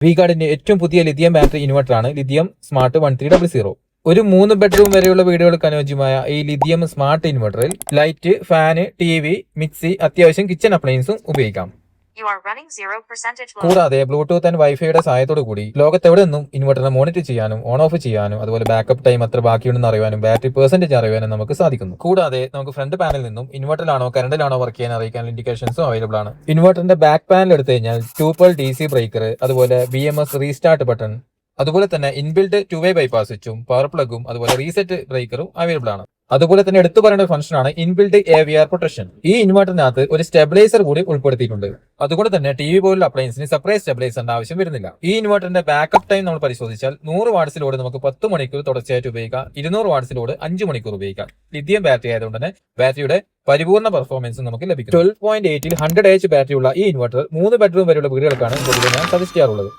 V ഗാർഡിന്റെ ഏറ്റവും പുതിയ ലിഥിയം ബാറ്ററി ഇൻവെർട്ടർ ആണ് lithium smart one three double zero ഒരു മൂന്ന് ബെഡ്റൂം വരെയുള്ള വീടുകൾക്ക് അനുയോജ്യമായ ഈ ലിഥിയം സ്മാർട്ട് ഇൻവെർട്ടറിൽ ലൈറ്റ് ഫാന് ടി മിക്സി അത്യാവശ്യം കിച്ചൺ അപ്ലയൻസും ഉപയോഗിക്കാം. You are running 0% low. കൂടാതെ ബ്ലൂടൂത്ത് ആൻഡ് വൈഫൈയുടെ സഹായത്തോടു കൂടി ലോകത്തെവിടെ നിന്നും ഇൻവെർട്ടറിനെ മോണിറ്റർ ചെയ്യാനും ഓൺ ഓഫ് ചെയ്യാനും അതുപോലെ ബാക്കപ്പ് ടൈം എത്ര ബാക്കിയുണ്ടെന്ന് അറിയാനും ബാറ്ററി പെർസെന്റേജ് അറിയാനും നമുക്ക് സാധിക്കുന്നു. കൂടാതെ നമുക്ക് ഫ്രണ്ട് പാനലിൽ നിന്നും ഇൻവെർട്ടറിലാണോ കറണ്ടിലാണോ വർക്ക് ചെയ്യാൻ അറിയിക്കാനുള്ള ഇൻഡിക്കേഷൻസും അവൈലബിൾ ആണ്. ഇൻവെർട്ടറിന്റെ ബാക്ക് പാനൽ എടുത്തു കഴിഞ്ഞാൽ two pole D C breaker അതുപോലെ B M S restart button അതുപോലെ തന്നെ ഇൻബിൽഡ് ടു വേ ബൈപ്പാസ് സ്വിച്ചും പവർ പ്ലഗും അതുപോലെ റീസെറ്റ് ബ്രേക്കറും അവൈലബിൾ ആണ്. അതുപോലെ തന്നെ എടുത്തു പറയേണ്ട ഒരു ഫംഗ്ഷൻ ആണ് inbuilt A V R protection ഈ ഇൻവെർട്ടറിനകത്ത് ഒരു സ്റ്റെബിലൈസർ കൂടി ഉൾപ്പെടുത്തിയിട്ടുണ്ട്. അതുകൊണ്ട് തന്നെ ടി വി പോലുള്ള അപ്ലയൻസിന് സെപ്പറേറ്റ് സ്റ്റെബിലൈസറിന്റെ ആവശ്യം വരുന്നില്ല. ഈ ഇൻവെർട്ടറിന്റെ ബാക്കപ്പ് ടൈം നമ്മൾ പരിശോധിച്ചാൽ നൂറ് വാട്സിലൂടെ നമുക്ക് പത്ത് മണിക്കൂർ തുടർച്ചയായിട്ട് ഉപയോഗിക്കാം. ഇരുന്നൂറ് വാട്സിലൂടെ അഞ്ച് മണിക്കൂർ ഉപയോഗിക്കാം. ലിഥിയം ബാറ്ററി ആയതുകൊണ്ട് തന്നെ ബാറ്ററിയുടെ പരിപൂർണ പെർഫോമൻസ് നമുക്ക് ലഭിക്കും ട്വൽവ് പോയിന്റ് എയ്റ്റിൽ ഹൺഡ്രഡ് എച്ച് ബാറ്ററി ഉള്ള ഈ ഇൻവെർട്ടർ മൂന്ന് ബെഡ്റൂം വരെയുള്ള വീടുകൾക്കാണ് സജസ്റ്റ് ചെയ്യാറുള്ളത്.